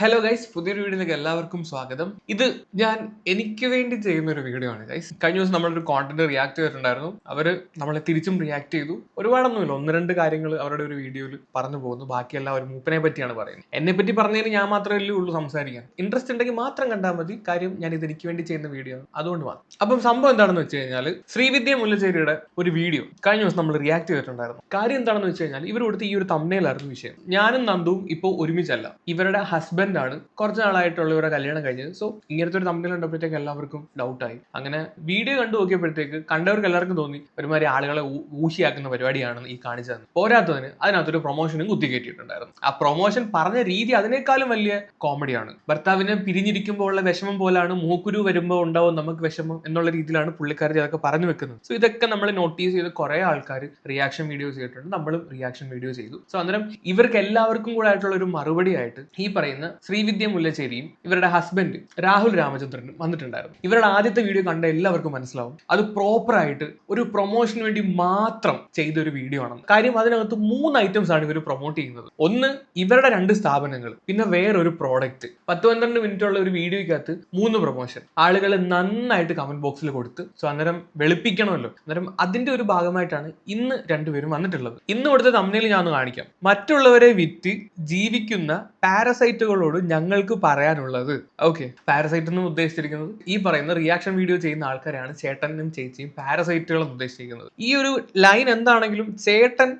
Hello guys പുതിയൊരു വീഡിയോയിലേക്ക് എല്ലാവർക്കും സ്വാഗതം. ഇത് ഞാൻ എനിക്ക് വേണ്ടി ചെയ്യുന്ന ഒരു വീഡിയോ ആണ് ഗൈസ് കഴിഞ്ഞ ദിവസം നമ്മളൊരു കോണ്ടന്റ് റിയാക്ട് ചെയ്തിട്ടുണ്ടായിരുന്നു. അവർ നമ്മളെ തിരിച്ചും റിയാക്ട് ചെയ്തു. ഒരുപാടൊന്നുമില്ല. ഒന്ന് രണ്ട് കാര്യങ്ങൾ അവരുടെ ഒരു വീഡിയോയിൽ പറഞ്ഞു പോകുന്നു. ബാക്കിയെല്ലാം ഒരു മൂപ്പനെ പറ്റിയാണ് പറയുന്നത്. എന്നെ പറ്റി പറഞ്ഞതിന് ഞാൻ മാത്രമേ ഉള്ളൂ സംസാരിക്കാൻ. ഇൻട്രസ്റ്റ് ഉണ്ടെങ്കിൽ മാത്രം കണ്ടാൽ മതി. കാര്യം ഞാൻ ഇത് എനിക്ക് വേണ്ടി ചെയ്യുന്ന വീഡിയോ അതുകൊണ്ട് മാത്രം. അപ്പം സംഭവം എന്താണെന്ന് വെച്ച് കഴിഞ്ഞാൽ ശ്രീവിദ്യ മുല്ലശ്ശേരിയുടെ ഒരു വീഡിയോ കഴിഞ്ഞ ദിവസം നമ്മൾ റിയാക്ട് ചെയ്തിട്ടുണ്ടായിരുന്നു. കാര്യം എന്താണെന്ന് വെച്ച് കഴിഞ്ഞാൽ ഇവർ ഈ ഒരു തമ്മനയിലായിരുന്നു വിഷയം. ഞാനും നന്ദുവും ഇപ്പോൾ ഒരുമിച്ചല്ല. ഇവരുടെ ഹസ്ബൻഡ് ആണ് കുറച്ച് നാളായിട്ടുള്ള ഇവരുടെ കല്യാണം കഴിഞ്ഞത്. സോ ഇങ്ങനത്തെ ഒരു തമ്മിൽ കണ്ടപ്പോഴത്തേക്ക് എല്ലാവർക്കും ഡൗട്ടായി അങ്ങനെ വീഡിയോ കണ്ടു നോക്കിയപ്പോഴത്തേക്ക് കണ്ടവർക്ക് എല്ലാവർക്കും തോന്നി ഒരുമാതിരി ആളുകളെ ഊശിയാക്കുന്ന പരിപാടിയാണെന്ന് ഈ കാണിച്ചത് പോരാത്തതിന് അതിനകത്തൊരു പ്രൊമോഷനും കുത്തി കയറ്റിയിട്ടുണ്ടായിരുന്നു ആ പ്രൊമോഷൻ പറഞ്ഞ രീതി അതിനേക്കാളും വലിയ കോമഡിയാണ് ഭർത്താവിനെ പിരിഞ്ഞിരിക്കുമ്പോൾ ഉള്ള വിഷമം പോലാണ് മൂക്കുരു വരുമ്പോൾ ഉണ്ടാവും നമുക്ക് വിഷമം എന്നുള്ള രീതിയിലാണ് പുള്ളിക്കാരി അതൊക്കെ പറഞ്ഞു വെക്കുന്നത്. സോ ഇതൊക്കെ നമ്മൾ നോട്ടീസ് ചെയ്ത് കുറെ ആൾക്കാർ റിയാക്ഷൻ വീഡിയോസ് ചെയ്തിട്ടുണ്ട്. നമ്മളും റിയാക്ഷൻ വീഡിയോ ചെയ്തു. സോ അന്നേരം ഇവർക്ക് എല്ലാവർക്കും കൂടെ ആയിട്ടുള്ള ഒരു മറുപടി ആയിട്ട് ഈ പറയുന്ന ശ്രീവിദ്യ മുല്ലശ്ശേരിയും ഇവരുടെ ഹസ്ബൻഡ് രാഹുൽ രാമചന്ദ്രനും വന്നിട്ടുണ്ടായിരുന്നു. ഇവരുടെ ആദ്യത്തെ വീഡിയോ കണ്ട എല്ലാവർക്കും മനസ്സിലാവും. അത് പ്രോപ്പറായിട്ട് ഒരു പ്രൊമോഷന് വേണ്ടി മാത്രം ചെയ്ത ഒരു വീഡിയോ ആണ് കാര്യം അതിനകത്ത് മൂന്ന് ഐറ്റംസ് ആണ് ഇവർ പ്രൊമോട്ട് ചെയ്യുന്നത്. ഒന്ന് ഇവരുടെ രണ്ട് സ്ഥാപനങ്ങൾ പിന്നെ വേറൊരു പ്രോഡക്റ്റ് പത്ത് പന്ത്രണ്ട് മിനിറ്റ് ഉള്ള ഒരു വീഡിയോയ്ക്കകത്ത് മൂന്ന് പ്രൊമോഷൻ ആളുകൾ നന്നായിട്ട് കമന്റ് ബോക്സിൽ കൊടുത്ത് സോ അന്നേരം വെളുപ്പിക്കണമല്ലോ. അന്നേരം അതിന്റെ ഒരു ഭാഗമായിട്ടാണ് ഇന്ന് രണ്ടുപേരും വന്നിട്ടുള്ളത്. ഇന്ന് കൊടുത്ത തമ്മിൽ ഞാൻ ഒന്ന് കാണിക്കാം. മറ്റുള്ളവരെ വിറ്റ് ജീവിക്കുന്ന പാരസൈറ്റുകളോട് ഞങ്ങൾക്ക് പറയാനുള്ളത്. ഓക്കെ പാരസൈറ്റ് എന്ന് ഉദ്ദേശിച്ചിരിക്കുന്നത്. ഈ പറയുന്ന റിയാക്ഷൻ വീഡിയോ ചെയ്യുന്ന ആൾക്കാരാണ് ചേട്ടനും ചേച്ചിയും പാരസൈറ്റുകൾ എന്ന് ഉദ്ദേശിച്ചിരിക്കുന്നത്. ഈ ഒരു ലൈൻ എന്താണെങ്കിലും ചേട്ടൻ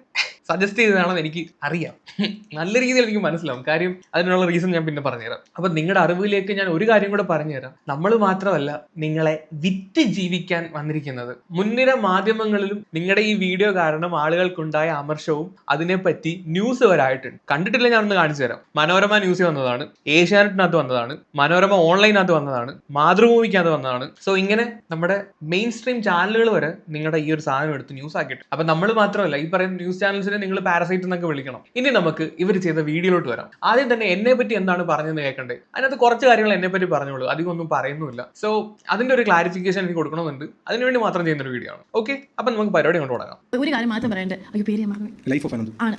സജസ്റ്റ് ചെയ്തതാണെന്ന് എനിക്ക് അറിയാം. നല്ല രീതിയിൽ എനിക്ക് മനസ്സിലാവും. കാര്യം അതിനുള്ള റീസൺ ഞാൻ പിന്നെ പറഞ്ഞുതരാം. അപ്പൊ നിങ്ങളുടെ അറിവിലേക്ക് ഞാൻ ഒരു കാര്യം കൂടെ പറഞ്ഞുതരാം. നമ്മൾ മാത്രമല്ല നിങ്ങളെ വിറ്റ് ജീവിക്കാൻ വന്നിരിക്കുന്നത്. മുൻനിര മാധ്യമങ്ങളിലും നിങ്ങളുടെ ഈ വീഡിയോ കാരണം ആളുകൾക്കുണ്ടായ അമർഷവും അതിനെപ്പറ്റി ന്യൂസ് വരായിട്ടുണ്ട്. കണ്ടിട്ടില്ല ഞാനൊന്ന് കാണിച്ചു തരാം. മനോരമ ന്യൂസിൽ വന്നതാണ്. ഏഷ്യാനെറ്റിനകത്ത് വന്നതാണ്. മനോരമ ഓൺലൈനകത്ത് വന്നതാണ്. മാതൃഭൂമിക്കകത്ത് വന്നതാണ്. സോ ഇങ്ങനെ നമ്മുടെ മെയിൻ സ്ട്രീം ചാനലുകൾ വരെ നിങ്ങളുടെ ഈ ഒരു സാധനം എടുത്ത് ന്യൂസ് ആക്കിയിട്ട് അപ്പൊ നമ്മൾ മാത്രമല്ല ഈ പറയുന്ന ന്യൂസ് ചാനൽസിനെ നിങ്ങൾ പാരസൈറ്റ് എന്നൊക്കെ വിളിക്കണം. ഇനി നമുക്ക് ഇവർ ചെയ്ത വീഡിയോയിലോട്ട് വരാം. ആദ്യം തന്നെ എന്നെ പറ്റി എന്താണ് പറഞ്ഞതെന്ന് കേൾക്കണ്ടേ? അതിനകത്ത് കുറച്ച് കാര്യങ്ങൾ എന്നെ പറ്റി പറഞ്ഞോളൂ അധികം ഒന്നും പറയുന്നില്ല സോ അതിന്റെ ഒരു ക്ലാരിഫിക്കേഷൻ എനിക്ക് കൊടുക്കണമെന്നുണ്ട്. അതിനുവേണ്ടി മാത്രം ചെയ്യുന്ന ഒരു വീഡിയോ ആണ്. ഓക്കെ അപ്പൊ നമുക്ക് പരിപാടി കൊണ്ട് തുടങ്ങാം. ഒരു കാര്യം മാത്രം പറയണ്ടേ? അയ്യോ പേര് ഞാൻ ലൈഫ് ഓഫ് അനന്ത് ആണ്.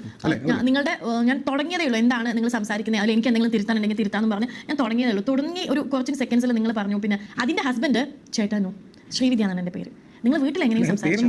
നിങ്ങളുടെ ഞാൻ തുടങ്ങിയതേ ഉള്ളൂ. എന്താണ് നിങ്ങൾ സംസാരിക്കുന്നത്? അല്ലെങ്കിൽ എനിക്ക് എന്തെങ്കിലും തിരുത്താനുണ്ടെങ്കിൽ തിരുത്താന്ന് പറഞ്ഞ് ഞാൻ തുടങ്ങിയതേ ഉള്ളൂ. തുടങ്ങി ഒരു കുറച്ച് സെക്കൻഡ്സിൽ നിങ്ങൾ പറഞ്ഞു. പിന്നെ അതിന്റെ ഹസ്ബൻഡ് ചേട്ടനു ശ്രീവിദ്യ എന്നാണ് എന്റെ പേര്. നിങ്ങൾ വീട്ടിൽ എങ്ങനെയും സംസാരിച്ചു?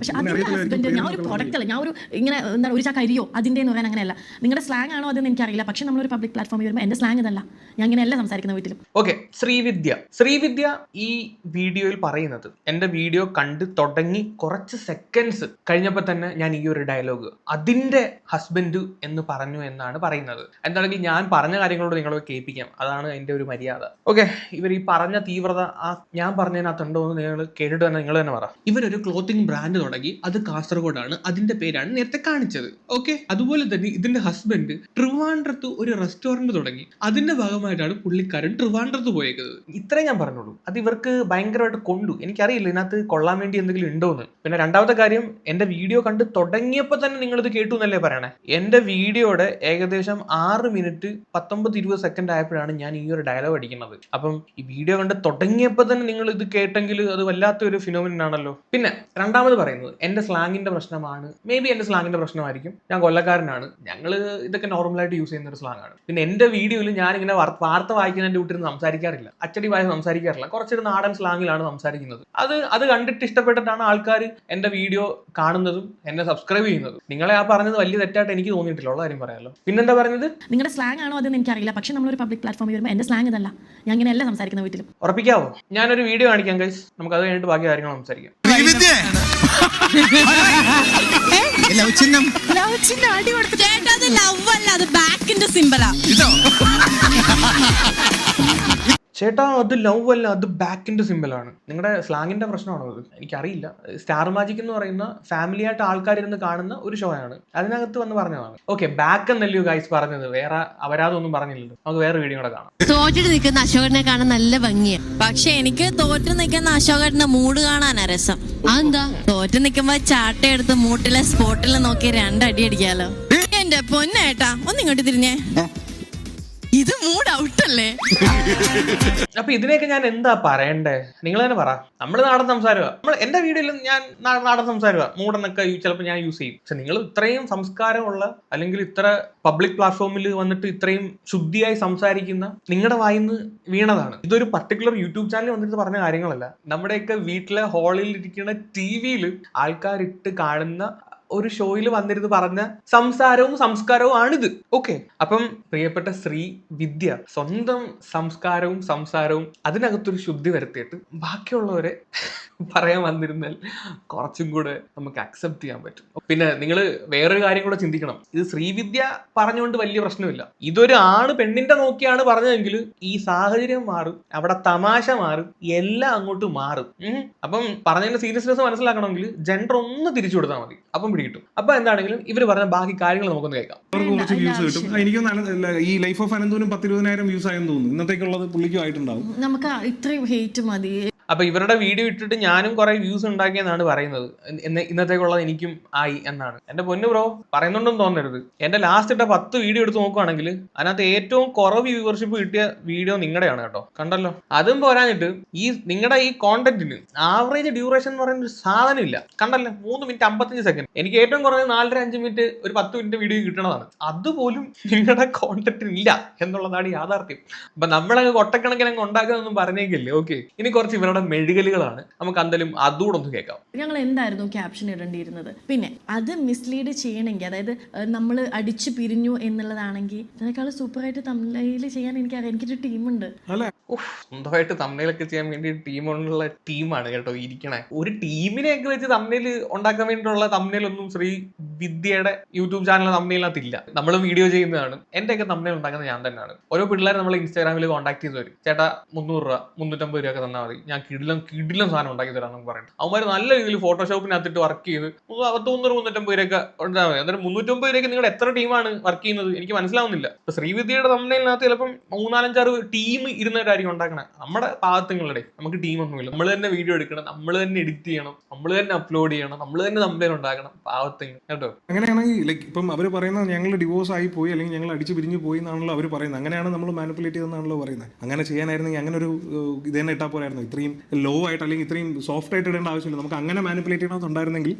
പക്ഷെ അതിന്റെ ഹസ്ബൻഡ് ഞാൻ ഒരു പ്രൊഡക്റ്റ് അല്ല. ഞാൻ ഒരു ഇങ്ങനെ എന്താണ് ഒരു ചാക്ക അരിയോ? അതിന്റെ എന്ന് പറയാൻ അങ്ങനെയല്ല. നിങ്ങളുടെ സ്ലാങ് ആണോ അതെന്ന് എനിക്കറിയില്ല. പക്ഷെ നമ്മളൊരു പബ്ലിക് പ്ലാറ്റ്ഫോമിൽ വരുമ്പോൾ എന്റെ സ്ലാങ് ഇതല്ല. ഞാൻ ഇങ്ങനെയല്ല സംസാരിക്കുന്ന വീട്ടിലും. ഓക്കെ ശ്രീവിദ്യ. ശ്രീവിദ്യ ഈ വീഡിയോയിൽ പറയുന്നത് എന്റെ വീഡിയോ കണ്ട് തുടങ്ങി കുറച്ച് സെക്കൻഡ്സ് കഴിഞ്ഞപ്പോൾ തന്നെ ഞാൻ ഈ ഒരു ഡയലോഗ് അതിന്റെ ഹസ്ബൻഡ് എന്ന് പറഞ്ഞു എന്നാണ് പറയുന്നത്. എന്താണെങ്കിൽ ഞാൻ പറഞ്ഞ കാര്യങ്ങളോട് നിങ്ങളെ കേൾപ്പിക്കാം. അതാണ് എന്റെ ഒരു മര്യാദ. ഓക്കെ ഇവർ ഈ പറഞ്ഞ തീവ്രത ആ ഞാൻ പറഞ്ഞതിനകത്തുണ്ടോ എന്ന് നിങ്ങൾ കേട്ടിട്ട് തന്നെ നിങ്ങൾ തന്നെ പറ. ഇവരൊരു ക്ലോത്തിങ് ബ്രാൻഡ് തുടങ്ങി. അത് കാസർഗോഡാണ്. അതിന്റെ പേരാണ് നേരത്തെ കാണിച്ചത്. ഓക്കെ അതുപോലെ തന്നെ ഇതിന്റെ ഹസ്ബൻഡ് ട്രിവാൻഡ്രത്ത് ഒരു റെസ്റ്റോറന്റ് തുടങ്ങി. അതിന്റെ ഭാഗമായിട്ടാണ് പുള്ളിക്കാരൻ ട്രിവാൻഡ്രത്ത് പോയേക്കുന്നത്. ഇത്രേ ഞാൻ പറഞ്ഞോളൂ അത് ഇവർക്ക് ഭയങ്കരമായിട്ട് കൊണ്ടു. എനിക്കറിയില്ല ഇതിനകത്ത് കൊള്ളാൻ വേണ്ടി എന്തെങ്കിലും ഉണ്ടോന്ന് പിന്നെ രണ്ടാമത്തെ കാര്യം എന്റെ വീഡിയോ കണ്ട് തുടങ്ങിയപ്പോൾ തന്നെ നിങ്ങൾ ഇത് കേട്ടു എന്നല്ലേ പറയണേ? എന്റെ വീഡിയോയുടെ ഏകദേശം ആറ് മിനിറ്റ് പത്തൊമ്പത് ഇരുപത് സെക്കൻഡ് ആയപ്പോഴാണ് ഞാൻ ഈ ഒരു ഡയലോഗ് അടിക്കുന്നത്. അപ്പം ഈ വീഡിയോ കണ്ട് തുടങ്ങിയപ്പോൾ തന്നെ നിങ്ങൾ ഇത് കേട്ടെങ്കിൽ അത് വല്ലാത്തൊരു ഫിനോമിനൻ ആണല്ലോ. പിന്നെ രണ്ടാമത് പറയുന്നത് എന്റെ സ്ലാങ്ങിന്റെ പ്രശ്നമാണ്. മേ ബി എന്റെ സ്ലാങ്ങിന്റെ പ്രശ്നമായിരിക്കും. ഞാൻ കൊല്ലക്കാരനാണ്. ഞങ്ങൾ ഇതൊക്കെ നോർമലായിട്ട് യൂസ് ചെയ്യുന്ന ഒരു സ്ലാങ്ങാണ് പിന്നെ എന്റെ വീഡിയോയിൽ ഞാൻ ഇങ്ങനെ വാർത്ത വായിക്കുന്നതിന്റെ വീട്ടിൽ സംസാരിക്കാറില്ല. അച്ചടി വായ സംസാരിക്കാറില്ല. കുറച്ചൊരു നാടൻ സ്ലാങ്ങിലാണ് സംസാരിക്കുന്നത്. അത് അത് കണ്ടിട്ട് ഇഷ്ടപ്പെട്ടിട്ടാണ് ആൾക്കാർ എന്റെ വീഡിയോ കാണുന്നതും എന്നെ സബ്സ്ക്രൈബ് ചെയ്യുന്നതും. നിങ്ങളെ ആ പറഞ്ഞത് വലിയ തെറ്റായിട്ട് എനിക്ക് തോന്നിയിട്ടില്ല. ഉള്ള കാര്യം പറയാമല്ലോ പിന്നെന്താ പറഞ്ഞത് നിങ്ങളുടെ സ്ലാങ് ആണോ അതെന്ന് എനിക്കറിയില്ല. പക്ഷെ നമ്മളൊരു പബ്ലിക് പ്ലാറ്റ്ഫോമിൽ വരുമ്പോൾ എന്റെ സ്ലാങ് ഇതല്ല. ഞാൻ ഇങ്ങനെ എല്ലാം സംസാരിക്കുന്ന വീട്ടിലും. ഉറപ്പിക്കാവോ? ഞാനൊരു വീഡിയോ കാണിക്കാം ഗൈസ് നമുക്ക് അത് കഴിഞ്ഞിട്ട് ബാക്കി കാര്യങ്ങൾ സംസാരിക്കാം. ലവ് കൊടുത്തു ചേട്ടാ അത് ലവ് അല്ല അത് ബാക്കിന്റെ സിമ്പലാ ചേട്ടാ അത് ലവ് അല്ല അത് ബാക്കിന്റെ സിമ്പിൾ ആണ്. നിങ്ങളുടെ സ്ലാങ്ങിന്റെ പ്രശ്നമാണോ അത്? എനിക്കറിയില്ല. സ്റ്റാർ മാജിക് എന്ന് പറയുന്ന ഫാമിലി ആയിട്ട് ആൾക്കാർ ഇരുന്ന് കാണുന്ന ഒരു ഷോ ആണ് അതിനകത്ത് വന്ന് പറഞ്ഞതാണ്. ഓക്കെ ബാക്ക് എന്നല്ലയോ ഗൈസ് പറഞ്ഞത്? വേറെ അവരാതൊന്നും പറഞ്ഞില്ലല്ലോ. നമുക്ക് വേറെ വീഡിയോ കൂടെ കാണാം. തോറ്റിട്ട് നിൽക്കുന്ന അശോകനെ കാണാൻ നല്ല ഭംഗിയാ. പക്ഷെ എനിക്ക് തോറ്റ് നിൽക്കുന്ന അശോകന്റെ മൂഡ് കാണാനാ രസം. അതെന്താ? തോറ്റ് നിൽക്കുമ്പോ ചാട്ട എടുത്ത് മൂട്ടിലെ സ്പോട്ടിൽ നോക്കി രണ്ടടി അടിക്കാലോ. എന്റെ പൊന്നേട്ടാ ഒന്നിങ്ങോട്ട് തിരിഞ്ഞേ. ഇത് മൂഡ് ഔട്ട് അല്ലേ? അപ്പൊ ഇതിനെയൊക്കെ ഞാൻ എന്താ പറയണ്ടേ? നിങ്ങൾ തന്നെ പറ. നമ്മൾ നാടൻ സംസാരമാണ് നമ്മൾ എന്റെ വീഡിയോയിലും ഞാൻ നാടൻ സംസാരമാണ് മൂടെന്നൊക്കെ ചിലപ്പോൾ ഞാൻ യൂസ് ചെയ്യും. പക്ഷെ നിങ്ങൾ ഇത്രയും സംസ്കാരമുള്ള അല്ലെങ്കിൽ ഇത്ര പബ്ലിക് പ്ലാറ്റ്ഫോമിൽ വന്നിട്ട് ഇത്രയും ശുദ്ധിയായി സംസാരിക്കുന്ന നിങ്ങളുടെ വായിന്ന് വീണതാണ്. ഇതൊരു പർട്ടിക്കുലർ യൂട്യൂബ് ചാനൽ വന്നിട്ട് പറഞ്ഞ കാര്യങ്ങളല്ല. നമ്മുടെയൊക്കെ വീട്ടിലെ ഹാളിൽ ഇരിക്കുന്ന ടി വിയിൽ ആൾക്കാരിട്ട് കാണുന്ന ഒരു ഷോയിൽ വന്നിരുന്ന് പറഞ്ഞ സംസാരവും സംസ്കാരവും ആണിത്. ഓക്കെ അപ്പം പ്രിയപ്പെട്ട ശ്രീ വിദ്യ സ്വന്തം സംസ്കാരവും സംസാരവും അതിനകത്തൊരു ശുദ്ധി വരുത്തിയിട്ട് ബാക്കിയുള്ളവരെ പറയാൻ വന്നിരുന്നാൽ കുറച്ചും കൂടെ നമുക്ക് അക്സെപ്റ്റ് ചെയ്യാൻ പറ്റും. പിന്നെ നിങ്ങൾ വേറൊരു കാര്യം കൂടെ ചിന്തിക്കണം. ഇത് ശ്രീവിദ്യ പറഞ്ഞുകൊണ്ട് വലിയ പ്രശ്നമില്ല. ഇതൊരു ആണ് പെണ്ണിന്റെ നോക്കിയാണ് പറഞ്ഞതെങ്കിൽ ഈ സാഹചര്യം മാറും അവിടെ തമാശ മാറും എല്ലാം അങ്ങോട്ട് മാറും. അപ്പം പറഞ്ഞതിന്റെ സീരിയസ്നെസ് മനസ്സിലാക്കണമെങ്കിൽ ജെൻഡർ ഒന്ന് തിരിച്ചു കൊടുത്താൽ മതി. അപ്പം പിടികിട്ടും അപ്പൊ എന്താണെങ്കിലും ഇവർ പറഞ്ഞ ബാക്കി കാര്യങ്ങൾ നമുക്കൊന്ന് കേൾക്കാം. അവർക്ക് കുറച്ച് വ്യൂസ് കിട്ടും. ആ, എനിക്കൊന്ന് ഈ ലൈഫ് ഓഫ് അനന്തൂരും പത്തിരുപതിനായിരം വ്യൂസ് ആയെന്ന് തോന്നുന്നു. ഇന്നത്തേക്കുള്ളത് പുള്ളിക്കും ആയിട്ടുണ്ടാവും നമുക്ക് ഇത്രയും ഹേറ്റ് മതി. അപ്പൊ ഇവരുടെ വീഡിയോ ഇട്ടിട്ട് ഞാനും കുറെ വ്യൂസ് ഉണ്ടാക്കിയെന്നാണ് പറയുന്നത്. ഇന്നത്തേക്കുള്ള ഇന്നത്തേക്കുള്ളത് എനിക്കും ആയി എന്നാണ്. എന്റെ പൊന്നു ബ്രോ പറയുന്നുണ്ടെന്ന് തോന്നരുത്. എന്റെ ലാസ്റ്റ് ഇട്ട പത്ത് വീഡിയോ എടുത്ത് നോക്കുവാണെങ്കിൽ അതിനകത്ത് ഏറ്റവും കുറവ് വ്യൂവർഷിപ്പ് കിട്ടിയ വീഡിയോ നിങ്ങളുടെയാണ് കേട്ടോ. കണ്ടല്ലോ? അതും പോരാഞ്ഞിട്ട് ഈ നിങ്ങളുടെ ഈ കോണ്ടന്റിന് ആവറേജ് ഡ്യൂറേഷൻ എന്ന് പറയുന്ന ഒരു സാധനം ഇല്ല കണ്ടല്ലോ? മൂന്ന് മിനിറ്റ് അമ്പത്തഞ്ച് സെക്കൻഡ് എനിക്ക് ഏറ്റവും കുറഞ്ഞ നാലര അഞ്ച് മിനിറ്റ് ഒരു പത്ത് മിനിറ്റ് വീഡിയോ കിട്ടണതാണ്. അതുപോലും നിങ്ങളുടെ കോണ്ടന്റ് ഇല്ല എന്നുള്ളതാണ് യാഥാർത്ഥ്യം. അപ്പൊ നമ്മളങ്ങ് കൊട്ടക്കണക്കിനങ്ങ് ഉണ്ടാക്കുന്നൊന്നും പറഞ്ഞേക്കില്ലേ? ഓക്കെ ഇനി കുറച്ച് ഇവരുടെ മെഴുകലുകളാണ്. നമുക്ക് എന്തായാലും അതുകൂടെ ഒന്ന് കേൾക്കാം. ഞങ്ങൾ എന്തായിരുന്നു ക്യാപ്ഷൻ ഇടേണ്ടിയിരുന്നത്? പിന്നെ അത് മിസ്ലീഡ് ചെയ്യണമെങ്കിൽ അതായത് നമ്മൾ അടിച്ചു പിരിഞ്ഞു എന്നുള്ളതാണെങ്കിൽ അതിനേക്കാൾ സൂപ്പറായിട്ട് തമിഴിൽ ചെയ്യാൻ എനിക്കറിയാം. എനിക്കൊരു ടീമുണ്ട്. സ്വന്തമായിട്ട് തമിഴിലൊക്കെ ചെയ്യാൻ വേണ്ടി ടീമുള്ള ടീമാണ് കേട്ടോ ഇരിക്കണേ. ഒരു ടീമിനെയൊക്കെ വെച്ച് തമിഴിൽ ഉണ്ടാക്കാൻ വേണ്ടിയിട്ടുള്ള തമിഴിലൊന്നും ശ്രീ വിദ്യയുടെ യൂട്യൂബ് ചാനൽ തമ്മനയിനകത്ത് ഇല്ല നമ്മൾ വീഡിയോ ചെയ്യുന്നതാണ്. എന്റെയൊക്കെ തമിഴിൽ ഉണ്ടാക്കുന്നത് ഞാൻ തന്നെയാണ്. ഓരോ പിള്ളേർ നമ്മൾ ഇൻസ്റ്റാഗ്രാമിൽ കോൺടാക്ട് ചെയ്ത് വരും. ചേട്ടാ മുന്നൂറ് രൂപ മുന്നൂറ്റമ്പത് രൂപ ഒക്കെ തന്നാൽ മതി. ഞാൻ കിടിലം കിടിലം സാധനം ഉണ്ടാക്കി തരാമെന്ന് പറയുന്നത് അവന്മാർ നല്ല രീതിയിൽ ഫോട്ടോഷോപ്പിനകത്തിട്ട് വർക്ക് ചെയ്ത് ഒരു പത്ത് മുന്നൂറ് മുന്നൂറ്റമ്പത് രൂപയൊക്കെ ഉണ്ടാവും അന്നേരം മുന്നൂറ്റമ്പത് രൂപയ്ക്ക് നിങ്ങളുടെ എത്ര ടീമാണ് വർക്ക് ചെയ്യുന്നത് എനിക്ക് മനസ്സിലാവുന്നില്ല. ഇപ്പൊ ശ്രീവിദ്യയുടെ തമ്മിലിനകത്ത് ചിലപ്പം മൂന്നാലഞ്ചാറ് ടീം ഇരുന്നവരായിരിക്കും ഉണ്ടാക്കണേ. നമ്മുടെ പാകത്തുങ്ങളുടെ നമുക്ക് ടീമൊന്നുമില്ല നമ്മൾ തന്നെ വീഡിയോ എടുക്കണം നമ്മൾ തന്നെ എഡിറ്റ് ചെയ്യണം നമ്മൾ തന്നെ അപ്ലോഡ് ചെയ്യണം നമ്മൾ തന്നെ തമ്മിൽ ഉണ്ടാക്കണം പാവത്തുങ്ങൾ കേട്ടോ? അങ്ങനെയാണെങ്കിൽ ലൈക്ക് ഇപ്പം അവർ പറയുന്നത് ഞങ്ങൾ ഡിവോഴ്സ് ആയി പോയി അല്ലെങ്കിൽ ഞങ്ങൾ അടിച്ചു പിരിഞ്ഞു പോയി എന്നാണല്ലോ അവർ പറയുന്നത്. അങ്ങനെയാണ് നമ്മൾ മാനിപ്പുലേറ്റ് ചെയ്തെന്നാണല്ലോ പറയുന്നത്. അങ്ങനെ ചെയ്യാനായിരുന്നെങ്കിൽ അങ്ങനെ ഒരു ഇത് തന്നെ ഇട്ടാൽ ഇത്രയും ലോ ആയിട്ട് അല്ലെങ്കിൽ ഇത്രയും സോഫ്റ്റ് ആയിട്ട് ഇടേണ്ട ആവശ്യമില്ല. നമുക്ക് അങ്ങനെ മാനിപ്പുലേറ്റ് ചെയ്യണമെന്നുണ്ടായിരുന്നെങ്കിൽ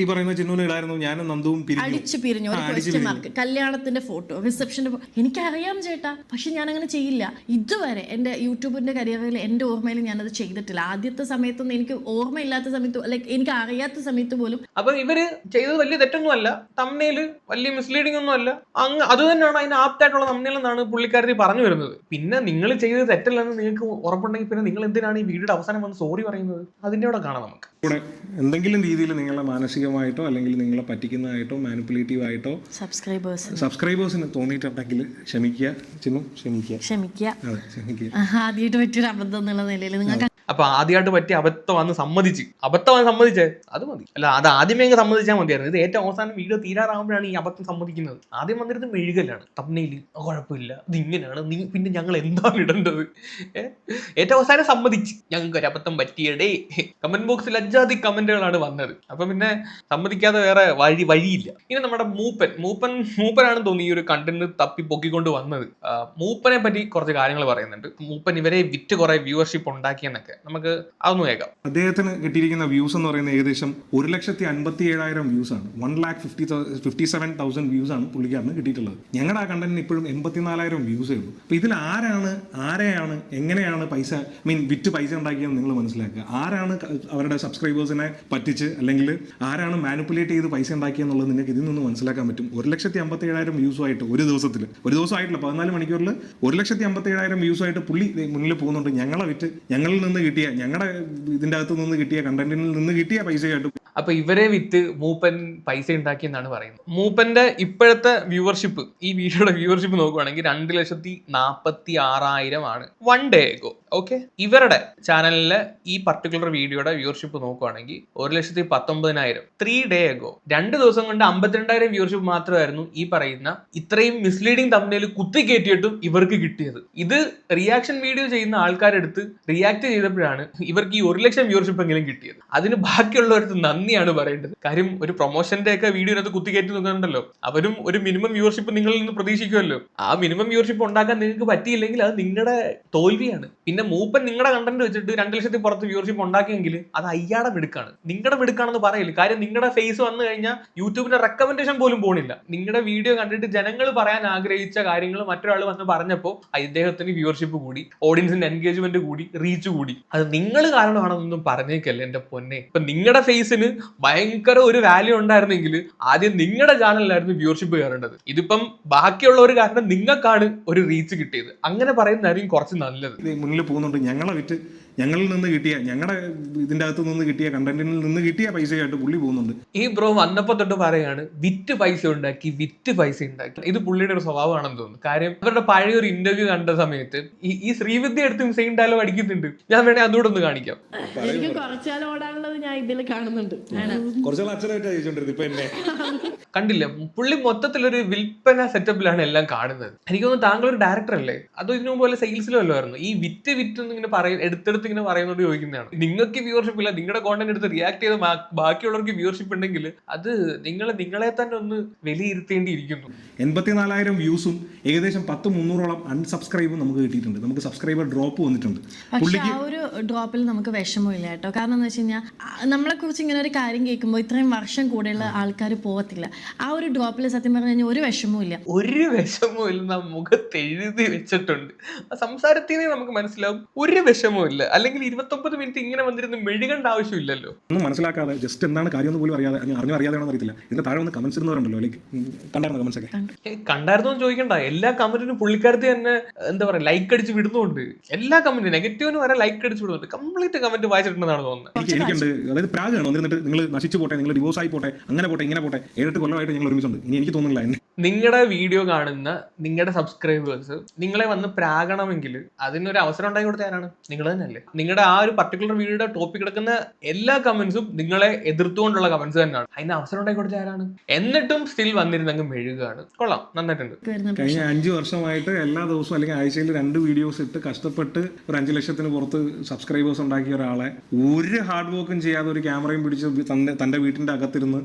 ഈ പറയുന്ന ചിന്നുവിന് ഇടായിരുന്നു ഞാനും നന്ദുവും അടിച്ചു പിരിഞ്ഞു ഒരു ക്വസ്റ്റ്യൻ മാർക്ക് കല്യാണത്തിന്റെ ഫോട്ടോ റിസപ്ഷന്റെ എനിക്കറിയാം ചേട്ടാ പക്ഷെ ഞാൻ അങ്ങനെ ചെയ്യില്ല. ഇതുവരെ എന്റെ യൂട്യൂബിന്റെ കരിയറിൽ എന്റെ ഓർമ്മയിൽ ഞാനത് ചെയ്തിട്ടില്ല. ആദ്യത്തെ സമയത്തൊന്നും എനിക്ക് ഓർമ്മയില്ലാത്ത സമയത്ത് ലൈക്ക് എനിക്ക് അറിയാത്ത സമയത്ത് പോലും അപ്പൊ ഇവർ ചെയ്തത് വലിയ തെറ്റൊന്നും അല്ല തമ്മനയിൽ വലിയ മിസ്ലീഡിംഗ് ഒന്നും അല്ല അങ്ങ് അത് തന്നെയാണ് അതിന് ആപ്റ്റായിട്ടുള്ള തമ്മിൽ എന്നാണ് പുള്ളിക്കാരത്തി പറഞ്ഞു വരുന്നത്. പിന്നെ നിങ്ങൾ ചെയ്തത് തെറ്റല്ലെന്ന് നിങ്ങൾക്ക് ഉറപ്പുണ്ടെങ്കിൽ പിന്നെ നിങ്ങൾ എന്തിനാണ് ഈ വീഡിയോയുടെ അവസാനം വന്ന് സോറി പറയുന്നത് അതിന്റെ കൂടെ കാണാം നമുക്ക്. കൂടെ എന്തെങ്കിലും രീതിയിൽ നിങ്ങളെ മാനസികമായിട്ടോ അല്ലെങ്കിൽ നിങ്ങളെ പറ്റിക്കുന്നതായിട്ടോ മാനിപ്പുലേറ്റീവ് ആയിട്ടോ സബ്സ്ക്രൈബേഴ്സ് സബ്സ്ക്രൈബേഴ്സിന് തോന്നിയിട്ടുണ്ടെങ്കിൽ ക്ഷമിക്കുക. ചിന്നു ക്ഷമിക്കുക. ക്ഷമിക്കുക. അതെ ക്ഷമിക്കുക. ആദ്യമായിട്ട് പറ്റിയൊരു അബദ്ധം എന്നുള്ള നിലയിൽ നിങ്ങൾക്ക് അപ്പൊ ആദ്യമായിട്ട് പറ്റിയ അബദ്ധം വന്ന് സമ്മതിച്ച്. അബദ്ധം വന്ന് സമ്മതിച്ചേ. അത് മതി. അല്ല അത് ആദ്യമേ അങ്ങ് സമ്മതിച്ചാൽ മതിയായിരുന്നു. ഇത് ഏറ്റവും അവസാനം വീഡിയോ തീരാറാകുമ്പോഴാണ് ഈ അബദ്ധം സമ്മതിക്കുന്നത്. ആദ്യം വന്നിരുന്നത് മെഴുകലാണ്. തമ്മിൽ കുഴപ്പമില്ല. ഇത് ഇങ്ങനെയാണ്. നീ പിന്നെ ഞങ്ങൾ എന്താണ് ഇടേണ്ടത് ഏറ്റവും അവസാനം സമ്മതിച്ച്. ഞങ്ങൾക്ക് ഒരു അബദ്ധം പറ്റിയടേ. കമന്റ് ബോക്സിൽ അജാതി കമന്റുകളാണ് വന്നത്. അപ്പൊ പിന്നെ സമ്മതിക്കാതെ വേറെ വഴി വഴിയില്ല. ഇനി നമ്മുടെ മൂപ്പൻ. മൂപ്പൻ മൂപ്പനാണെന്ന് തോന്നി ഈ ഒരു കണ്ടന്റ് തപ്പി പൊക്കിക്കൊണ്ട് വന്നത്. മൂപ്പനെ പറ്റി കുറച്ച് കാര്യങ്ങൾ പറയുന്നുണ്ട്. മൂപ്പൻ ഇവരെ വിറ്റ് കുറെ വ്യൂവർഷിപ്പ് ഉണ്ടാക്കിയെന്നൊക്കെ. നമുക്ക് അതൊന്ന് കേൾക്കാം. അദ്ദേഹത്തിന് കിട്ടിയിരിക്കുന്ന വ്യൂസ് എന്ന് പറയുന്നത് ഏകദേശം ഒരു ലക്ഷത്തി അൻപത്തി ഏഴായിരം വ്യൂസ് ആണ്. One lakh fifty fifty seven thousand views ആണ് പുള്ളിക്കാരന് കിട്ടിയിട്ടുള്ളത്. ഞങ്ങളുടെ ആ കണ്ടന്റിന് ഇപ്പോഴും എൺപത്തിനാലായിരം വ്യൂസേ ഉള്ളൂ. അപ്പൊ ഇതിൽ ആരാണ് ആരെയാണ് എങ്ങനെയാണ് പൈസ ഐ മീൻ വിറ്റ് പൈസ ഉണ്ടാക്കിയെന്ന് നിങ്ങൾ മനസ്സിലാക്കുക. ആരാണ് അവരുടെ സബ്സ്ക്രൈബേഴ്സിനെ പറ്റിച്ച് അല്ലെങ്കിൽ ആരാണ് മാനിപ്പുലേറ്റ് ചെയ്ത് പൈസ ഉണ്ടാക്കിയെന്നുള്ളത് നിങ്ങൾക്ക് ഇതിൽ നിന്ന് മനസ്സിലാക്കാൻ പറ്റും. ഒരു ലക്ഷത്തി അമ്പത്തി ഏഴായിരം വ്യൂസുമായിട്ട് ഒരു ദിവസത്തിൽ ഒരു ദിവസം ആയിട്ടില്ല പതിനാല് മണിക്കൂറിൽ ഒരു ലക്ഷത്തി അമ്പത്തി ഏഴായിരം വ്യൂസുമായിട്ട് പുള്ളി മുന്നിൽ പോകുന്നുണ്ട്. ഞങ്ങളെ വിറ്റ് ഞങ്ങളിൽ നിന്ന് കിട്ടിയ ഞങ്ങളുടെ ഇതിന്റെ അകത്തു നിന്ന് കിട്ടിയ കണ്ടന്റിൽ നിന്ന് കിട്ടിയ പൈസയായിട്ട് അപ്പൊ ഇവരെ വിറ്റ് മൂപ്പൻ പൈസ ഉണ്ടാക്കി എന്നാണ് പറയുന്നത്. മൂപ്പന്റെ ഇപ്പോഴത്തെ വ്യൂവർഷിപ്പ് ഈ വീഡിയോയുടെ വ്യൂവർഷിപ്പ് നോക്കുവാണെങ്കിൽ രണ്ട് ലക്ഷത്തി നാപ്പത്തി ആറായിരം ആണ്. വൺ ഡേ ഗോ ഓക്കെ ഇവരുടെ ചാനലിലെ ഈ പർട്ടിക്കുലർ വീഡിയോയുടെ വ്യൂവർഷിപ്പ് നോക്കുവാണെങ്കിൽ ഒരു ലക്ഷത്തി പത്തൊമ്പതിനായിരം. ത്രീ ഡേ അഗോ രണ്ട് ദിവസം കൊണ്ട് അമ്പത്തിരണ്ടായിരം വ്യൂവർഷിപ്പ് മാത്രമായിരുന്നു ഈ പറയുന്ന ഇത്രയും മിസ്ലീഡിംഗ് തമ്മിൽ കുത്തി കയറ്റിയിട്ടും ഇവർക്ക് കിട്ടിയത്. ഇത് റിയാക്ഷൻ വീഡിയോ ചെയ്യുന്ന ആൾക്കാരെടുത്ത് റിയാക്ട് ചെയ്തപ്പോഴാണ് ഇവർക്ക് ഈ ഒരു ലക്ഷം വ്യൂവർഷിപ്പ് എങ്കിലും കിട്ടിയത്. അതിന് ബാക്കിയുള്ളവർക്ക് നന്ദിയാണ് പറയേണ്ടത്. കാര്യം ഒരു പ്രൊമോഷന്റെ ഒക്കെ വീഡിയോനകത്ത് കുത്തി കുത്തിക്കയറ്റി നോക്കുന്നുണ്ടല്ലോ അവരും ഒരു മിനിമം വ്യൂവർഷിപ്പ് നിങ്ങളിൽ നിന്ന് പ്രതീക്ഷിക്കുമല്ലോ. ആ മിനിമം വ്യൂവർഷിപ്പ് ഉണ്ടാക്കാൻ നിങ്ങൾക്ക് പറ്റിയില്ലെങ്കിൽ അത് നിങ്ങളുടെ തോൽവിയാണ്. പിന്നെ മൂപ്പൻ നിങ്ങളുടെ കണ്ടന്റ് വെച്ചിട്ട് രണ്ട് ലക്ഷത്തി പുറത്ത് വ്യൂവർഷിപ്പ് ഉണ്ടാക്കിയെങ്കിൽ അത് അയ്യാടെ മിടുക്കാണ്. നിങ്ങളുടെ മിടുക്കാണെന്ന് പറയില്ല. കാര്യം നിങ്ങളുടെ ഫേസ് വന്നു കഴിഞ്ഞാൽ യൂട്യൂബിന്റെ റെക്കമെൻഡേഷൻ പോലും പോണില്ല. നിങ്ങളുടെ വീഡിയോ കണ്ടിട്ട് ജനങ്ങൾ പറയാൻ ആഗ്രഹിച്ച കാര്യങ്ങൾ മറ്റൊരാൾ വന്ന് പറഞ്ഞപ്പോൾ ഇദ്ദേഹത്തിന് വ്യൂവർഷിപ്പ് കൂടി ഓഡിയൻസിന്റെ എൻഗേജ്മെന്റ് കൂടി റീച്ച് കൂടി. അത് നിങ്ങൾ കാരണമാണെന്നൊന്നും പറഞ്ഞേക്കല്ലേ എന്റെ പൊന്നെ. ഇപ്പൊ നിങ്ങളുടെ ഫേസിന് ഭയങ്കര ഒരു വാല്യൂ ഉണ്ടായിരുന്നെങ്കിൽ ആദ്യം നിങ്ങളുടെ ചാനലിലായിരുന്നു വ്യൂവർഷിപ്പ് കയറേണ്ടത്. ഇതിപ്പം ബാക്കിയുള്ളവർ കാരണം നിങ്ങൾക്കാണ് ഒരു റീച്ച് കിട്ടിയത്. അങ്ങനെ പറയുന്നതായിരിക്കും കുറച്ച് നല്ലത്. മുന്നിൽ പോകുന്നുണ്ട്. ഞങ്ങളെ വിറ്റ് ഞങ്ങളിൽ നിന്ന് കിട്ടിയ ഞങ്ങളുടെ ഇതിന്റെ അകത്ത് നിന്ന് കിട്ടിയ കണ്ടന്റിൽ നിന്ന് കിട്ടിയ പൈസയായിട്ട് പുള്ളി പോകുന്നുണ്ട്. ഈ ബ്രോ വന്നപ്പോ തൊട്ട് പറയാണ് വിറ്റ് പൈസ ഉണ്ടാക്കി വിറ്റ് പൈസ ഉണ്ടാക്കി. ഇത് പുള്ളിയുടെ ഒരു സ്വഭാവമാണെന്ന് തോന്നുന്നു. കാര്യം അവരുടെ പഴയ ഒരു ഇന്റർവ്യൂ കണ്ട സമയത്ത് ഈ ഈ ശ്രീവിദ്യ എടുത്ത് സെയിം ഡയലോഗ് അടിക്കുന്നുണ്ട്. ഞാൻ വേണേ അതുകൂടെ ഒന്ന് കാണിക്കാം. എനിക്ക് കുറച്ചാൽ ഓടാനുള്ളത് ഞാൻ ഇതിൽ കാണുന്നുണ്ട്. കുറച്ചുള്ള അച്ഛനായിട്ട് ചോദിച്ചോണ്ടിരുന്നത് ഇപ്പൊ എന്നെ. കണ്ടില്ല പുള്ളി മൊത്തത്തിലൊരു വിൽപ്പന സെറ്റപ്പിലാണ് എല്ലാം കാണുന്നത്. എനിക്ക് തോന്നുന്നു താങ്കൾ ഒരു ഡയറക്ടർ അല്ലേ? അതോ ഇതിനു പോലെ സെയിൽസിലും അല്ലായിരുന്നു ഈ വിറ്റ് വിറ്റ് എന്ന് ഇങ്ങനെ പറയും എടുത്തെടുത്ത് ഇങ്ങനെ പറയുന്നത് ചോദിക്കുന്നതാണ്. നിങ്ങൾക്ക് വ്യൂവർഷിപ്പ് ഇല്ല നിങ്ങളുടെ കോണ്ടന്റ് എടുത്ത് റിയാക്ട് ചെയ്ത് ബാക്കിയുള്ളവർക്ക് വ്യൂവർഷിപ്പ് ഉണ്ടെങ്കിൽ അത് നിങ്ങൾ നിങ്ങളെ തന്നെ ഒന്ന് വിലയിരുത്തേണ്ടിയിരിക്കുന്നു. എൺപത്തിനാലായിരം വ്യൂസും ഏകദേശം പത്ത് മുന്നൂറോളം അൺസബ്സ്ക്രൈബും നമുക്ക് കിട്ടിയിട്ടുണ്ട്. നമുക്ക് സബ്സ്ക്രൈബർ ഡ്രോപ്പ് വന്നിട്ടുണ്ട്. പക്ഷെ ആ ഒരു ഡ്രോപ്പിൽ നമുക്ക് വിഷമമില്ല കേട്ടോ. കാരണം എന്ന് വെച്ച് കഴിഞ്ഞാൽ നമ്മളെ കുറിച്ച് ഇങ്ങനെ ഒരു കാര്യം കേൾക്കുമ്പോൾ ഇത്രയും വർഷം കൂടെയുള്ള ആൾക്കാർ പോകത്തില്ല. ആ ഒരു ഡ്രോപ്പിൽ സത്യം പറഞ്ഞു കഴിഞ്ഞാൽ ഒരു വിഷമവും ഇല്ല. ഒരു വിഷമവും ഇല്ല മുഖത്ത് എഴുതി വെച്ചിട്ടുണ്ട്. ആ സംസാരത്തിൽ നിന്ന് നമുക്ക് മനസ്സിലാവും. ഒരു വിഷമവും ഇല്ല. അല്ലെങ്കിൽ ഇരുപത്തൊമ്പത് മിനിറ്റ് ഇങ്ങനെ വന്നിരുന്ന് മെഴുകേണ്ട ആവശ്യമില്ലല്ലോ. ഒന്നും മനസ്സിലാക്കാതെ ജസ്റ്റ് എന്താണ് കാര്യം പോലും അറിയാതെ അറിഞ്ഞു അറിയാതെയാണെന്ന് അറിയത്തില്ല. ഇതിന്റെ താഴെ വന്ന് കമന്റ്സ് ഇടുന്നവരുണ്ടല്ലോ ലൈക്ക് കണ്ടായിരുന്നു കമന്റ്സ് ഒക്കെ? കണ്ടായിരുന്നു എന്ന് ചോദിക്കണ്ട. എല്ലാ കമന്റിനും പുള്ളിക്കാരത്തി തന്നെ എന്താ പറയാ ലൈക്ക് അടിച്ച് വിടുന്നുണ്ട്. എല്ലാ കമന്റിനും നെഗറ്റീവിന് വരെ ലൈക്ക് അടിച്ച് വിടുന്നുണ്ട്. കംപ്ലീറ്റ് കമന്റ് വായിച്ചിട്ടുണ്ടെന്നാണ് തോന്നുന്നത്. എനിക്ക് എനിക്കുണ്ട്. അതായത് പ്രാഗാണ്. വന്നിരുന്നിട്ട് നിങ്ങൾ നശിച്ചു പോട്ടെ നിങ്ങൾ ഡിവോഴ്സ് ആയി പോട്ടെ അങ്ങനെ പോട്ടെ ഇങ്ങനെ പോട്ടെ ഏഴെട്ട് കൊല്ലമായിട്ട് ഞങ്ങൾ ഒരുമിച്ചുണ്ട്. ഇനി എനിക്ക് തോന്നുന്നില്ല എന്നെ. നിങ്ങളുടെ വീഡിയോ കാണുന്ന നിങ്ങളുടെ സബ്സ്ക്രൈബേഴ്സ് നിങ്ങളെ വന്ന് പ്രാകണമെങ്കിൽ അതിനൊരു അവസരം ഉണ്ടാക്കി കൊടുത്ത ആരാണ്? നിങ്ങൾ തന്നെയല്ലേ? നിങ്ങളുടെ ആ ഒരു പർട്ടിക്കുലർ വീഡിയോയുടെ ടോപ്പിക് കിടക്കുന്ന എല്ലാ കമന്റ്സും നിങ്ങളെ എതിർത്തുകൊണ്ടുള്ള കമന്റ്സ് തന്നെയാണ്. അതിന് അവസരം ഉണ്ടാക്കി കൊടുത്ത ആരാണ്? എന്നിട്ടും സ്റ്റിൽ വന്നിരുന്നെങ്കിൽ മെഴുകുകയാണ് കൊള്ളാം. നന്നായിട്ടുണ്ട്. കഴിഞ്ഞ അഞ്ച് വർഷമായിട്ട് എല്ലാ ദിവസവും അല്ലെങ്കിൽ ആഴ്ചയിൽ രണ്ട് വീഡിയോസ് ഇട്ട് കഷ്ടപ്പെട്ട് ഒരു അഞ്ചു ലക്ഷത്തിന് പുറത്ത് സബ്സ്ക്രൈബേഴ്സ് ഉണ്ടാക്കിയ ഒരാളെ ഒരു ഹാർഡ് വർക്കും ചെയ്യാതെ ഒരു ക്യാമറയും പിടിച്ച് തന്റെ തന്റെ വീട്ടിന്റെ അകത്തിരുന്ന്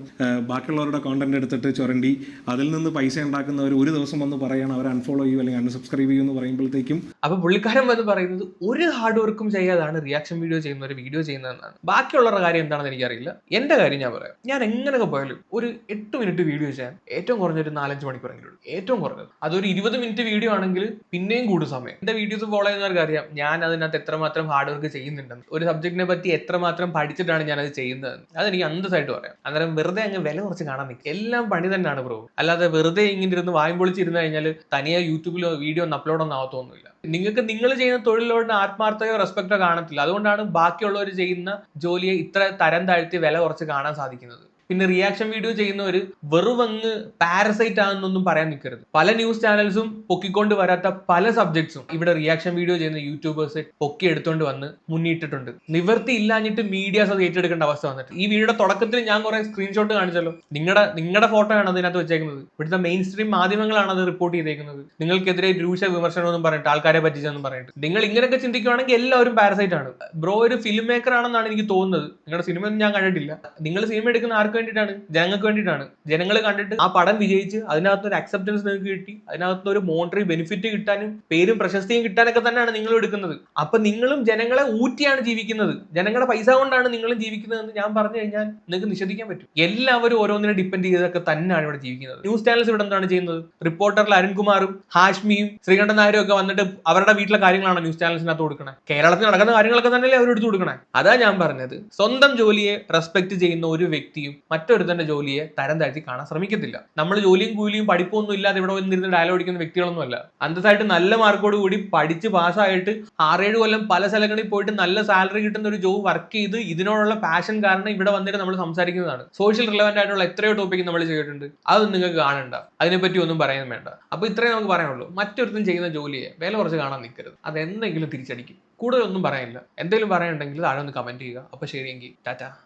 ബാക്കിയുള്ളവരുടെ കോണ്ടന്റ് എടുത്തിട്ട് ചുരണ്ടി അതിൽ നിന്ന് പൈസ ഉണ്ടാക്കുന്നവർ ഒരു ദിവസം വന്ന് പറയണം അവർ അൺഫോളോ ചെയ്യും അല്ലെങ്കിൽ അൺസബ്സ്ക്രൈബ് ചെയ്യും എന്ന് പറയുമ്പോഴത്തേക്കും അപ്പൊ പുള്ളിക്കാരൻ വന്ന് പറയുന്നത് ഒരു ഹാർഡ് വർക്കും ചെയ്യാതാണ് റിയാക്ഷൻ വീഡിയോ ചെയ്യുന്ന ഒരു വീഡിയോ ചെയ്യുന്നതെന്നാണ്. ബാക്കിയുള്ളവരുടെ കാര്യം എന്താണെന്ന് എനിക്കറിയില്ല. എന്റെ കാര്യം ഞാൻ പറയാം. ഞാൻ എങ്ങനെയൊക്കെ പോയാലും ഒരു എട്ട് മിനിറ്റ് വീഡിയോ ചെയ്യാൻ ഏറ്റവും കുറഞ്ഞൊരു നാലഞ്ച് മണിക്കൂറെങ്കിലും. ഏറ്റവും കുറഞ്ഞത്. അതൊരു ഇരുപത് മിനിറ്റ് വീഡിയോ ആണെങ്കിൽ പിന്നെയും കൂടുതൽ സമയം. എന്റെ വീഡിയോസ് ഫോളോ ചെയ്യുന്നവർക്ക് അറിയാം. ഞാൻ അതിനകത്ത് എത്രമാത്രം ഹാർഡ് വർക്ക് ചെയ്യുന്നുണ്ടെന്ന്. ഒരു സബ്ജക്റ്റിനെ പറ്റി എത്രമാത്രം പഠിച്ചിട്ടാണ് ഞാൻ അത് ചെയ്യുന്നത് അതെനിക്ക് അന്തസ്സായിട്ട് പറയാം. അന്നേരം വെറുതെ അങ്ങ് വില കുറച്ച് കാണാൻ നിൽക്കും എല്ലാം പണി തന്നെയാണ് ബ്രോ അല്ലാതെ വെറുതെ ഇങ്ങനെ ഇരുന്ന് വായും പൊളിച്ചിരുന്ന് കഴിഞ്ഞാൽ തനിയെ യൂട്യൂബിലോ വീഡിയോ ഒന്നും അപ്ലോഡ് ഒന്നും ആവത്തൊന്നുമില്ല. നിങ്ങൾക്ക് നിങ്ങൾ ചെയ്യുന്ന തൊഴിലോട് ആത്മാർത്ഥതയോ റെസ്പെക്റ്റോ കാണത്തില്ല. അതുകൊണ്ടാണ് ബാക്കിയുള്ളവർ ചെയ്യുന്ന ജോലിയെ ഇത്ര തരം താഴ്ത്തി വില കുറച്ച് കാണാൻ സാധിക്കുന്നത്. പിന്നെ റിയാക്ഷൻ വീഡിയോ ചെയ്യുന്നവർ വെറുവങ്ങ് പാരസൈറ്റ് ആണെന്നൊന്നും പറയാൻ നിൽക്കരുത് പല ന്യൂസ് ചാനൽസും പൊക്കിക്കൊണ്ട് വരാത്ത പല സബ്ജക്ട്സും ഇവിടെ റിയാക്ഷൻ വീഡിയോ ചെയ്യുന്ന യൂട്യൂബേഴ്സ് പൊക്കി എടുത്തുകൊണ്ട് വന്ന് മുന്നിട്ടിട്ടുണ്ട് നിവർത്തി ഇല്ലാഞ്ഞിട്ട് മീഡിയാസ് അത് ഏറ്റെടുക്കേണ്ട അവസ്ഥ വന്നിട്ട്. ഈ വീഡിയോയുടെ തുടക്കത്തിൽ ഞാൻ കുറെ സ്ക്രീൻഷോട്ട് കാണിച്ചല്ലോ. നിങ്ങളുടെ നിങ്ങളുടെ ഫോട്ടോ ആണ് അതിനകത്ത് വെച്ചേക്കുന്നത്. ഇവിടുത്തെ മെയിൻ സ്ട്രീം മാധ്യമങ്ങളാണ് അത് റിപ്പോർട്ട് ചെയ്തേക്കുന്നത്. നിങ്ങൾക്കെതിരെ രൂക്ഷ വിമർശനം ഒന്നും പറഞ്ഞിട്ട് ആൾക്കാരെ പറ്റിച്ചെന്നും പറഞ്ഞിട്ട്. നിങ്ങൾ ഇങ്ങനെയൊക്കെ ചിന്തിക്കുവാണെങ്കിൽ എല്ലാവരും പാരസൈറ്റ് ആണ്. ബ്രോ ഒരു ഫിലിം മേക്കർ ആണെന്നാണ് എനിക്ക് തോന്നുന്നത്. നിങ്ങളുടെ സിനിമ ഒന്നും ഞാൻ കണ്ടിട്ടില്ല. നിങ്ങൾ സിനിമ എടുക്കുന്ന ആർക്ക് വേണ്ടിയിട്ടാണ്. ജനങ്ങൾക്ക് വേണ്ടിയിട്ടാണ്. ജനങ്ങൾ കണ്ടിട്ട് ആ പടം വിജയിച്ച് അതിനകത്ത് ഒരു അക്സെപ്റ്റൻസ് നിങ്ങൾക്ക് കിട്ടി. അതിനകത്ത് ഒരു മോണിറ്ററി ബെനിഫിറ്റ് കിട്ടാനും പേരും പ്രശസ്തിയും കിട്ടാനൊക്കെ തന്നെയാണ് നിങ്ങൾ എടുക്കുന്നത്. അപ്പൊ നിങ്ങളും ജനങ്ങളെ ഊറ്റിയാണ് ജീവിക്കുന്നത്. ജനങ്ങളുടെ പൈസ കൊണ്ടാണ് നിങ്ങളും ജീവിക്കുന്നതെന്ന് ഞാൻ പറഞ്ഞു കഴിഞ്ഞാൽ നിങ്ങൾക്ക് നിഷേധിക്കാൻ പറ്റും. എല്ലാവരും ഓരോന്നിനെ ഡിപ്പെൻഡ് ചെയ്തൊക്കെ തന്നെയാണ് ഇവിടെ ജീവിക്കുന്നത്. ന്യൂസ് ചാനൽസ് ഇവിടെ എന്താണ് ചെയ്യുന്നത്? റിപ്പോർട്ടറിൽ അരുൺകുമാറും ഹാഷ്മിയും ശ്രീകണ്ഠൻ നായരും ഒക്കെ വന്നിട്ട് അവരുടെ വീട്ടിലെ കാര്യങ്ങളാണ് ന്യൂസ് ചാനൽസിനകത്ത് കൊടുക്കണേ? കേരളത്തിൽ നടക്കുന്ന കാര്യങ്ങളൊക്കെ തന്നെയല്ലേ എടുത്തു കൊടുക്കണേ? അതാ ഞാൻ പറഞ്ഞത്. സ്വന്തം ജോലിയെ റെസ്പെക്ട് ചെയ്യുന്ന ഒരു വ്യക്തിയും മറ്റൊരുത്തന്റെ ജോലിയെ തരം താഴ്ത്തി കാണാൻ ശ്രമിക്കത്തില്ല. നമ്മൾ ജോലിയും കൂലിയും പഠിപ്പൊന്നും ഇല്ലാതെ ഇവിടെ വന്നിരുന്ന് ഡയലോഗ് അടിക്കുന്ന വ്യക്തികളൊന്നുമല്ല. അന്തസ്സായിട്ട് നല്ല മാർക്കോട് കൂടി പഠിച്ച് പാസ്സായിട്ട് ആറേഴ് കൊല്ലം പല സ്ഥലങ്ങളിൽ പോയിട്ട് നല്ല സാലറി കിട്ടുന്ന ഒരു ജോബ് വർക്ക് ചെയ്ത് ഇതിനോടുള്ള പാഷൻ കാരണം ഇവിടെ വന്നിട്ട് നമ്മൾ സംസാരിക്കുന്നതാണ്. സോഷ്യൽ റിലവന്റ് ആയിട്ടുള്ള എത്രയോ ടോപ്പിക് നമ്മൾ ചെയ്തിട്ടുണ്ട്. അതൊന്നും നിങ്ങൾക്ക് കാണണ്ട. അതിനെപ്പറ്റി ഒന്നും പറയാൻ വേണ്ട. അപ്പോൾ ഇത്രയും നമുക്ക് പറയാനുള്ളൂ. മറ്റൊരുത്തും ചെയ്യുന്ന ജോലിയെ വില കുറച്ച് കാണാൻ നിൽക്കരുത്. അത് എന്തെങ്കിലും തിരിച്ചടിക്കും. കൂടുതലൊന്നും പറയാനില്ല. എന്തെങ്കിലും പറയാനുണ്ടെങ്കിൽ താഴെ ഒന്ന് കമന്റ് ചെയ്യുക. അപ്പോൾ ശരിയെങ്കിൽ ടാറ്റ.